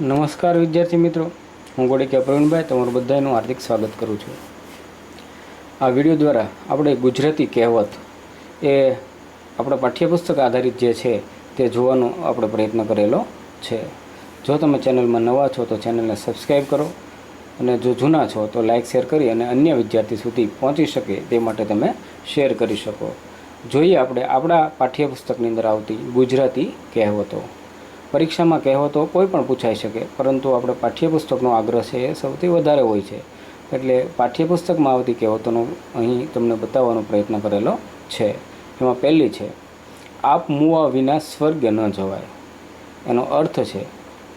નમસ્કાર વિદ્યાર્થી મિત્રો. હું ગોડિકા પ્રવીણભાઈ, તમારું બધાનું હાર્દિક સ્વાગત કરું છું. આ વીડિયો દ્વારા આપણે ગુજરાતી કહેવત એ આપણા પાઠ્યપુસ્તક આધારિત જે છે તે જોવાનો આપણે પ્રયત્ન કરેલો છે. જો તમે ચેનલમાં નવા છો તો ચેનલને સબસ્ક્રાઈબ કરો અને જો જૂના છો તો લાઇક, શેર કરી અને અન્ય વિદ્યાર્થી સુધી પહોંચી શકે તે માટે તમે શેર કરી શકો. જોઈએ આપણે આપણા પાઠ્યપુસ્તકની અંદર આવતી ગુજરાતી કહેવતો. પરીક્ષામાં કહેવતો કોઈ પણ પૂછાઈ શકે, પરંતુ આપણે પાઠ્યપુસ્તકનો આગ્રહ છે એ સૌથી વધારે હોય છે. એટલે પાઠ્યપુસ્તકમાં આવતી કહેવતોનો અહીં તમને બતાવવાનો પ્રયત્ન કરેલો છે. એમાં પહેલી છે, આપ મુવા વિના સ્વર્ગ ન જવાય. એનો અર્થ છે,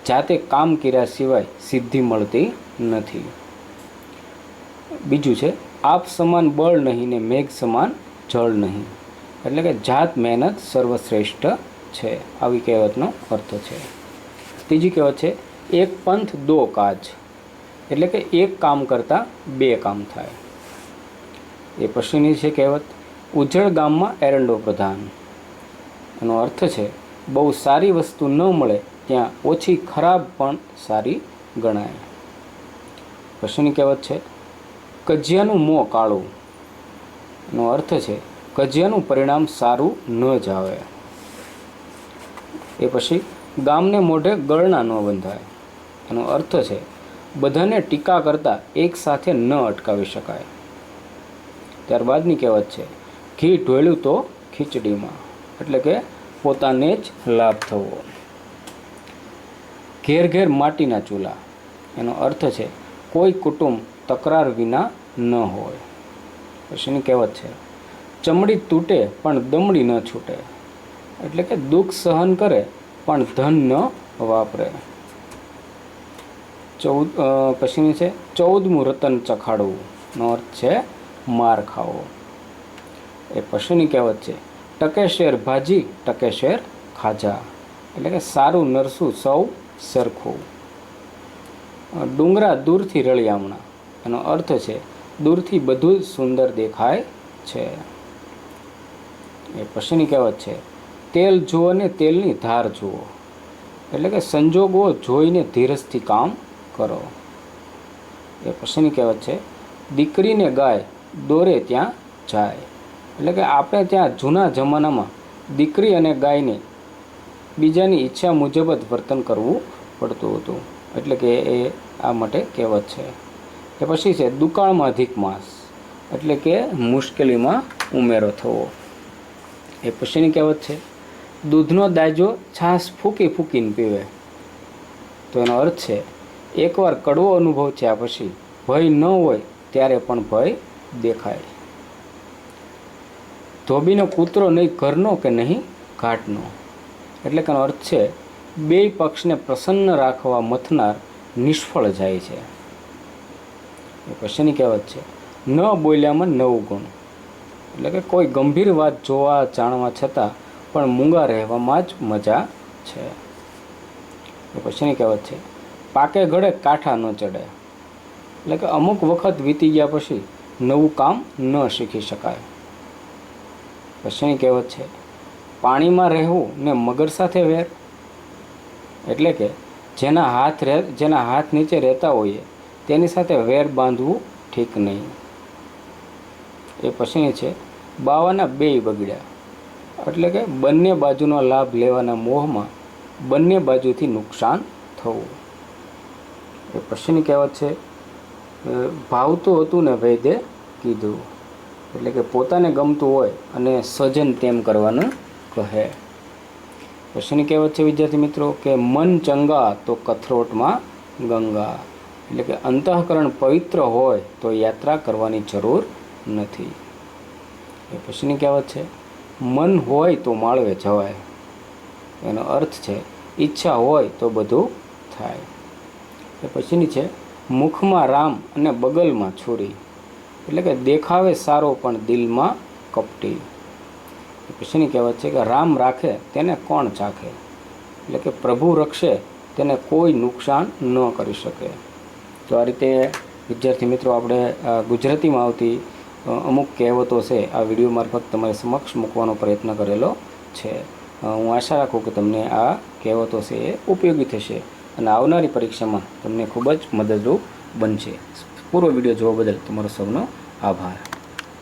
જાતે કામ કર્યા સિવાય સિદ્ધિ મળતી નથી. બીજું છે, આપ સમાન બળ નહીં ને મેઘ સમાન જળ નહીં. એટલે કે જાત મહેનત સર્વશ્રેષ્ઠ છે, આવી કહેવતનો અર્થ છે. ત્રીજી કહેવત છે, એક પંથ દો કાજ એટલે કે એક કામ કરતાં બે કામ થાય. એ પછીની છે કહેવત. ઉજ્જળ ગામમાં એરંડો પ્રધાન. એનો અર્થ છે, બહુ સારી વસ્તુ ન મળે, ત્યાં ઓછી ખરાબ પણ સારી ગણાય. પછીની કહેવત છે, કજિયાનું મોં કાળું. એનો અર્થ છે, કજિયાનું પરિણામ સારું ન જ આવે. એ પછી ગામને મોઢે ગળના ન બંધાય. એનો અર્થ છે, બધાને ટીકા કરતાં એક સાથે ન અટકાવી શકાય. ત્યારબાદની કહેવત છે, ઘી ઢોળ્યું તો ખીચડીમાં, એટલે કે પોતાને જ લાભ થવો. ઘેર ઘેર માટીના ચૂલા, એનો અર્થ છે, કોઈ કુટુંબ તકરાર વિના ન હોય. પછીની કહેવત છે, ચમડી તૂટે પણ દમડી ન છૂટે. એટલે કે દુઃખ સહન કરે, પણ ધન ન વાપરે. ચૌદ પછીની છે, ચૌદમું રતન ચખાડવું. નો અર્થ છે, માર ખાવો. એ પશુની કહેવત છે ટકે શેર ભાજી ટકે શેર ખાજા. એટલે કે સારું નરસું સૌ સરખું. ડુંગરા દૂરથી રળિયામણા. એનો અર્થ છે, દૂરથી બધું જ સુંદર દેખાય છે. એ પછીની કહેવત છે તેલ જુઓ ને તેલની ધાર જુઓ. એટલે કે સંજોગો જોઈને ધીરજથી કામ કરો. એ પછીની કહેવત છે, દીકરીને ગાય દોરે ત્યાં જાય. એટલે કે આપણે ત્યાં જૂના જમાનામાં દીકરી અને ગાયને બીજાની ઈચ્છા મુજબ જ વર્તન કરવું પડતું હતું. એટલે કે એ આ માટે કહેવત છે. એ પછી છે, દુકાળમાં અધિક માસ. એટલે કે મુશ્કેલીમાં ઉમેરો થવો. એ પછીની કહેવત છે દૂધનો દાજો છાશ ફૂંકી ફૂંકીને પીવે. તો એનો અર્થ છે, એકવાર કડવો અનુભવ થયા પછી ભય ન હોય ત્યારે પણ ભય દેખાય. ધોબીનો કૂતરો નહીં ઘરનો કે નહીં ઘાટનો. એટલે કે અર્થ છે, બે પક્ષને પ્રસન્ન રાખવા મથનાર નિષ્ફળ જાય છે. એ પછીની કહેવત છે, ન બોલ્યામાં નવું ગુણ. એટલે કે કોઈ ગંભીર વાત જોવા જાણવા છતાં પણ મૂંગા રહેવામાં જ મજા છે. પછીની કહેવત છે, પાકે ઘડે કાંઠા ન ચડે. એટલે કે અમુક વખત વીતી ગયા પછી નવું કામ ન શીખી શકાય. પછીની કહેવત છે, પાણીમાં રહેવું ને મગર સાથે વેર. એટલે કે, જેના હાથ રહે જેના હાથ નીચે રહેતા હોઈએ, તેની સાથે વેર બાંધવું ઠીક નહીં. એ પછીની છે, બાવાના બેય બગડ્યા. એટલે કે બંને બાજુનો લાભ લેવાના મોહમાં બંને બાજુથી નુકસાન થવું. એ પછીની કહેવત છે ભાવતું હતું ને વૈદ્ય કીધું. એટલે કે પોતાને ગમતું હોય અને સજન તેમ કરવાનું કહે. પછીની કહેવત છે, વિદ્યાર્થી મિત્રો, કે મન ચંગા તો કથરોટમાં ગંગા. એટલે કે અંતઃકરણ પવિત્ર હોય તો યાત્રા કરવાની જરૂર નથી. એ પછીની કહેવત છે મન હોય તો માળવે જવાય. એનો અર્થ છે, ઈચ્છા હોય તો બધું થાય. એ પછીની છે, મુખમાં રામ અને બગલમાં છુરી. એટલે કે દેખાવે સારો પણ દિલમાં કપટી. પછીની કહેવત છે કે રામ રાખે તેને કોણ ચાખે? એટલે કે પ્રભુ રક્ષે તેને કોઈ નુકસાન ન કરી શકે. તો આ રીતે વિદ્યાર્થી મિત્રો, આપણે ગુજરાતીમાં આવતી અમુક કહેવતો છે, આ વીડિયો મારફત તમારી સમક્ષ મૂકવાનો પ્રયત્ન કરેલો છે. હું આશા રાખું કે તમને આ કહેવતો છે એ ઉપયોગી થશે અને આવનારી પરીક્ષામાં તમને ખૂબ જ મદદરૂપ બનશે. પૂરો વીડિયો જોવા બદલ તમારો સૌનો આભાર.